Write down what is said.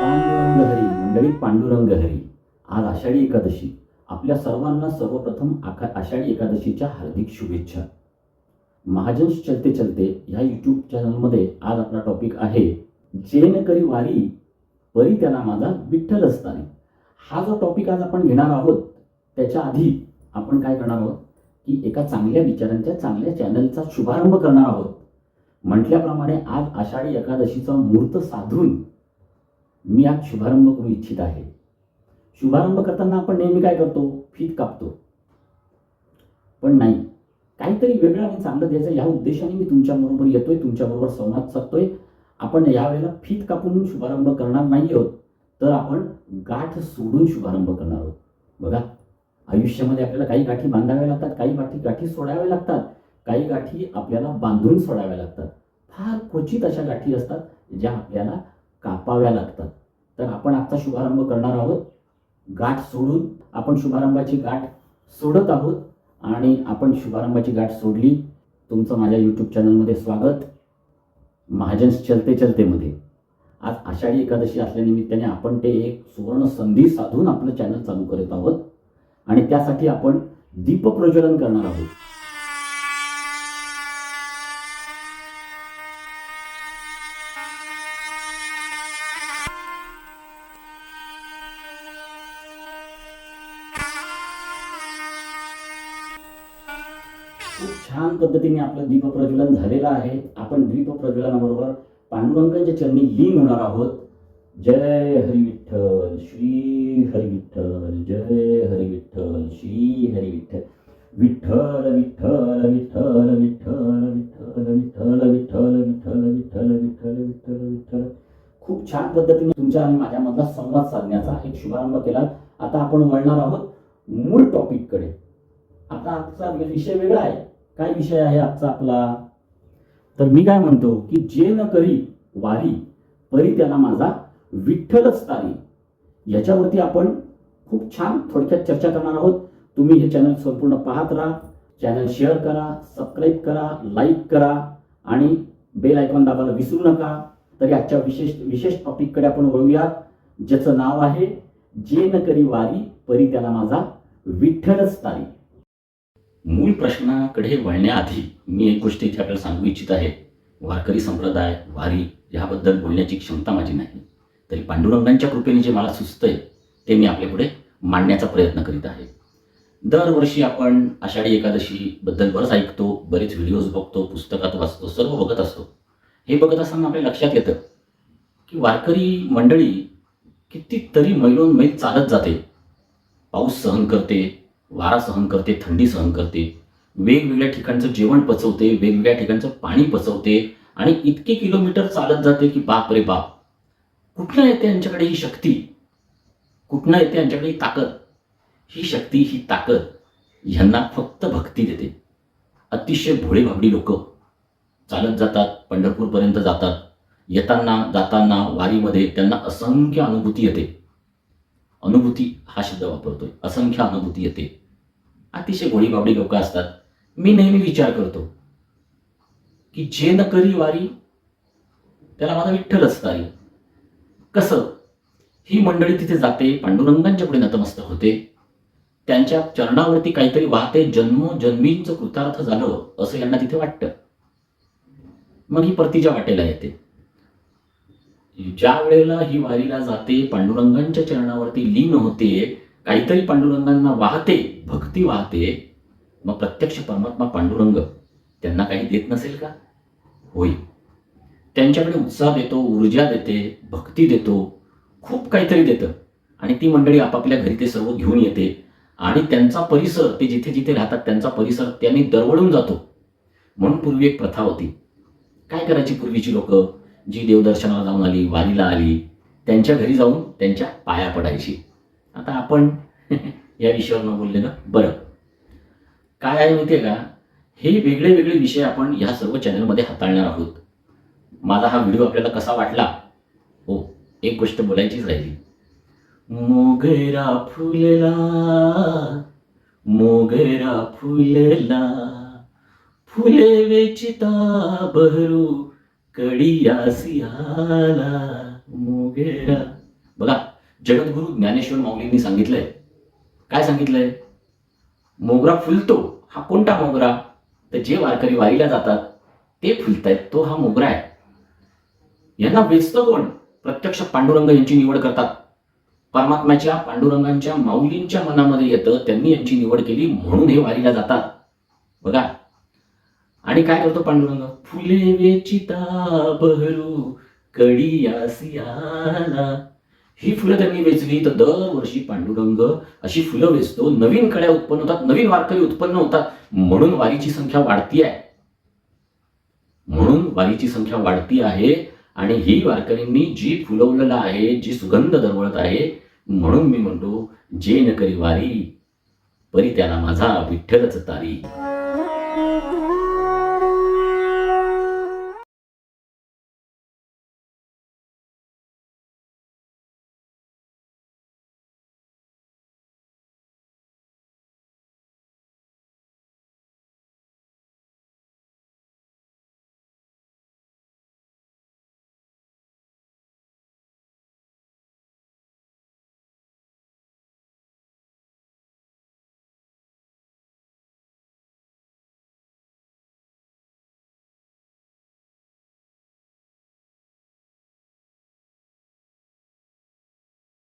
पांडुरंग हरी मंडळी पांडुरंग हरी आज आषाढी एकादशी. आपल्या सर्वांना सर्वप्रथम आखा आषाढी एकादशीच्या हार्दिक शुभेच्छा. महाजन चलते चलते ह्या यूट्यूब चॅनलमध्ये आज आपला टॉपिक आहे जेन करी वारी परी त्याला माझा विठ्ठल असताने. हा जो टॉपिक आज आपण घेणार आहोत त्याच्या आधी आपण काय करणार आहोत की एका चांगल्या विचारांच्या चांगल्या चॅनलचा शुभारंभ करणार आहोत. म्हटल्याप्रमाणे आज आषाढी एकादशीचा मुहूर्त साधून मी आज शुभारंभ करू इच्छित आहे. शुभारंभ करताना आपण नेहमी काय करतो? फीत कापतो. पण नाही. काहीतरी वेगळं आणि चांगलं द्यायचं या उद्देशाने मी तुमच्याबरोबर येतोय तुमच्याबरोबर संवाद साधतोय. आपण यावेळेला फीत कापून शुभारंभ करणार नाही आहोत तर आपण गाठ सोडून शुभारंभ करणार आहोत. बघा आयुष्यामध्ये आपल्याला काही गाठी बांधाव्या लागतात काही गाठी गाठी सोडाव्या लागतात. काही गाठी आपल्याला बांधून सोडाव्या लागतात. फार क्वचित अशा गाठी असतात ज्या आपल्याला कापाव्या लागतात. तर आपण आजचा शुभारंभ करणार आहोत. गाठ सोडून आपण शुभारंभाची गाठ सोडत आहोत आणि आपण शुभारंभाची गाठ सोडली. तुमचं माझ्या यूट्यूब चॅनलमध्ये स्वागत. महाजन्स चलते चलतेमध्ये. आज आषाढी एकादशी असल्यानिमित्ताने आपण ते एक सुवर्ण संधी साधून आपलं चॅनल चालू करत आहोत. आणि त्यासाठी आपण दीपप्रज्वलन करणार आहोत. खूप छान पद्धतीने आपलं दीप प्रज्वलन झालेलं आहे आपण दीप प्रज्वलनाबरोबर पांडुरंगांच्या चरणी लीन होणार आहोत जय हरी विठ्ठल श्री हरी विठ्ठल जय हरी विठ्ठल श्री हरी विठ्ठल विठ्ठल विठ्ठल विठ्ठल विठ्ठल विठ्ठल विठ्ठल विठ्ठल विठ्ठल विठ्ठल विठ्ठल विठ्ठल विठ्ठल खूप छान पद्धतीने तुमच्या आणि माझ्यामधला संवाद साधण्याचा एक शुभारंभ केला आता आपण वळणार आहोत मूळ टॉपिककडे आता आजचा विषय वेगळा आहे. काय विषय आहे आजचा आपला? तर मी काय म्हणतो की जे न करी वारी परी त्याला माझा विठ्ठलच तारी. याच्यावरती आपण खूप छान थोडक्यात चर्चा करणार आहोत. तुम्ही हे चॅनल संपूर्ण पाहत राहा. चॅनल शेअर करा सबस्क्राईब करा लाईक करा आणि बेल आयकॉन दाबायला विसरू नका. तरी आजच्या विशेष विशेष टॉपिककडे आपण वळूया. ज्याचं नाव आहे जे न करी वारी परी त्याला माझा विठ्ठलच तारी. मूळ प्रश्नाकडे वळण्याआधी मी एक गोष्ट इथे आपल्याला सांगू इच्छित आहे. वारकरी संप्रदाय वारी ह्याबद्दल बोलण्याची क्षमता माझी नाही. तरी पांडुरंगांच्या कृपेने जे मला सुचतंय ते मी आपल्यापुढे मांडण्याचा प्रयत्न करीत आहे. दरवर्षी आपण आषाढी एकादशीबद्दल बरंच ऐकतो बरेच व्हिडिओज बघतो पुस्तकात वाचतो सर्व बघत असतो. हे बघत असताना आपल्या लक्षात येतं की वारकरी मंडळी कितीतरी मैलोन मैल चालत जाते. पाऊस सहन करते वारा सहन करते थंडी सहन करते. वेगवेगळ्या ठिकाणचं जेवण पचवते वेगवेगळ्या ठिकाणचं पाणी पचवते आणि इतके किलोमीटर चालत जाते की बाप रे बाप. कुठनं येते यांच्याकडे ही शक्ती? कुठनं येते यांच्याकडे ही ताकद? ही शक्ती ही ताकद ह्यांना फक्त भक्ती देते. अतिशय भोळेभाबडी लोक चालत जातात पंढरपूरपर्यंत जातात. येताना जाताना वारीमध्ये त्यांना असंख्य अनुभूती येते. अनुभूती हा शब्द वापरतोय. असंख्य अनुभूती येते. अतिशय गोळी लोक असतात. मी नेहमी विचार करतो की जे न करी वारी त्याला माझा विठ्ठलच तारी कसं? ही मंडळी तिथे जाते पांडुरंगांच्या पुढे नतमस्त होते. त्यांच्या चरणावरती काहीतरी वाहते जन्म जन्मींचं कृतार्थ झालं असं यांना तिथे वाटतं. मग ही परतीच्या वाटेला येते. ज्या वेळेला ही वारीला जाते पांडुरंगांच्या चरणावरती लीन होते काहीतरी पांडुरंगांना वाहते भक्ती वाहते मग प्रत्यक्ष परमात्मा पांडुरंग त्यांना काही देत नसेल का? होय. त्यांच्याकडे उत्साह देतो ऊर्जा देते भक्ती देतो खूप काहीतरी देतं. आणि ती मंडळी आपापल्या घरी ते सर्व घेऊन येते. आणि त्यांचा परिसर ते जिथे जिथे राहतात त्यांचा परिसर त्यांनी दरवळून जातो. म्हणून पूर्वी एक प्रथा होती. काय करायची पूर्वीची लोक? जी देवदर्शनाला जाऊन आली वारीला आली त्यांच्या घरी जाऊन त्यांच्या पाया पडायची. आता आपण या विषयावर न बोललेलं बरं. काय आहे माहिती का? हे वेगळे वेगळे विषय आपण ह्या सर्व चॅनलमध्ये हाताळणार आहोत. माझा हा व्हिडिओ आपल्याला कसा वाटला? हो एक गोष्ट बोलायचीच राहिली. मोगरा फुलला मोगरा फुलला फुले वेचिता बहरू कडियासी आला मोगेरा. बघा जगद्गुरु ज्ञानेश्वर माऊलींनी सांगितलंय. काय सांगितलंय? मोगरा फुलतो हा कोणता मोगरा? तर जे वारकरी वारीला जातात ते फुलतायत तो हा मोगरा आहे. यांना वेचतं कोण? प्रत्यक्ष पांडुरंग यांची निवड करतात. परमात्म्याच्या पांडुरंगांच्या माऊलींच्या मनामध्ये येतं त्यांनी यांची निवड केली म्हणून हे वारीला जातात. बघा. आणि काय करतो पांडुरंग? फुले वेचिता बहरू कडियासी आला ही फुलं त्यांनी वेचली तर दरवर्षी पांडुरंग अशी फुलं वेचतो. नवीन कड्या उत्पन्न होतात नवीन वारकरी उत्पन्न होतात. म्हणून वारीची संख्या वाढती आहे. म्हणून वारीची संख्या वाढती आहे. आणि ही वारकरींनी जी फुलवलेलं आहे जी सुगंध दरवळत आहे म्हणून मी म्हणतो जे न करी वारी परी त्याला माझा विठ्ठलच तारी.